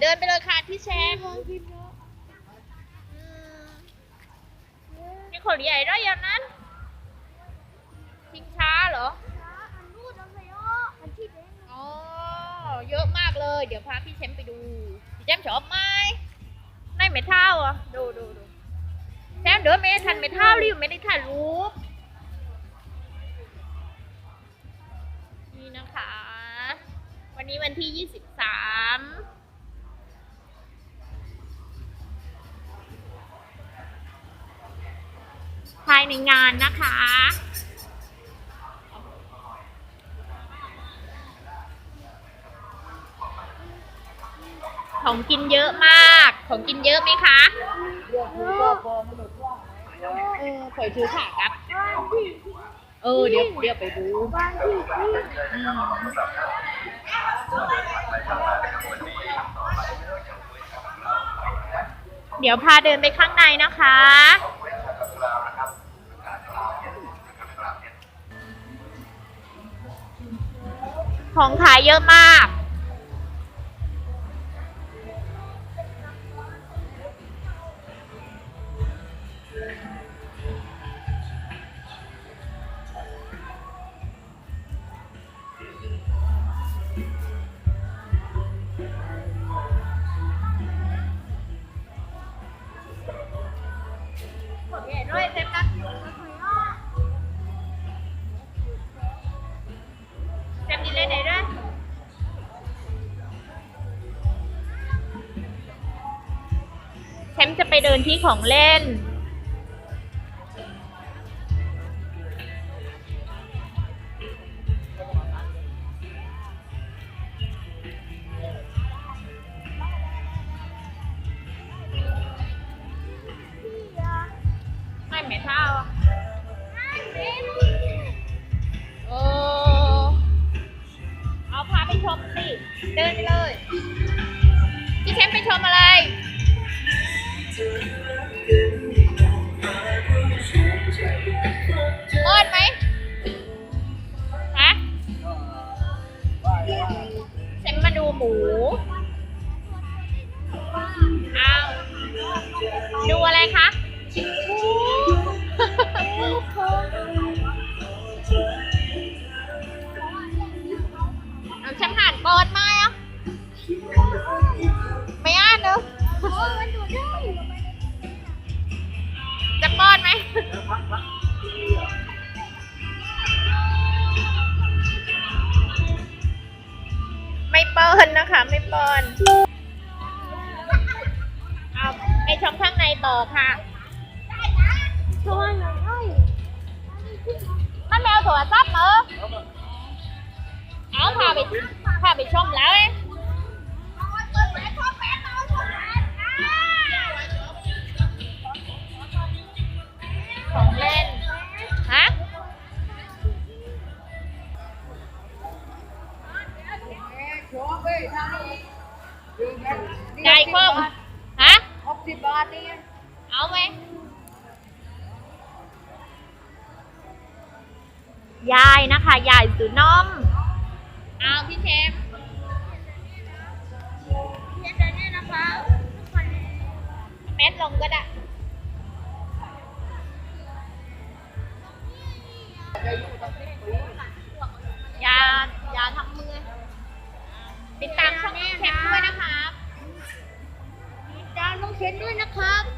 เดินไปเลยค่ะพี่แชมป์มีคนใหญ่ได้อย่างนั้นชิงช้าเหรออ๋อเยอะมากเลย เดี๋ยวพาพี่แชมป์ไปดู พี่แชมป์ชอบไหมในเมทัลอะ ดูดูดูแชมป์เดี๋ยวไมทันเมทัลรีบไม่ได้ถ่ายรูปนี่นะคะ วันนี้วันที่ยี่สิบสาม ในงานนะคะ ของกินเยอะมาก ของกินเยอะไหมคะเออคอยถือขาครับ เออ เดี๋ยวเดี๋ยวไปดูอืมเดี๋ยวพาเดินไปข้างในนะคะ ของขายเยอะมาก ชมป์จะไปเดินที่ของเล่น ไม่เหม็นเท่าเออเอาพาไปชมสิ เดินไป หมู อ้าว ดูอะไรคะ เอาฉันห่านก่อนไหมอะไม่อ่านเนอะจะป้อนไหม ป้อนนะคะ ไม่ป้อนเอาไปชมข้างในต่อค่ะมันแมวโทรศัพท์เหรอเอาพาไปพาไปชมแล้วเอง ดีเอาไหมยายนะคะยายสุนอมเอาพี่เชฟเชฟจนม็ดลงก็ได้ยายาทำมือติดตามช่องแชฟ เซ็นด้วยนะครับ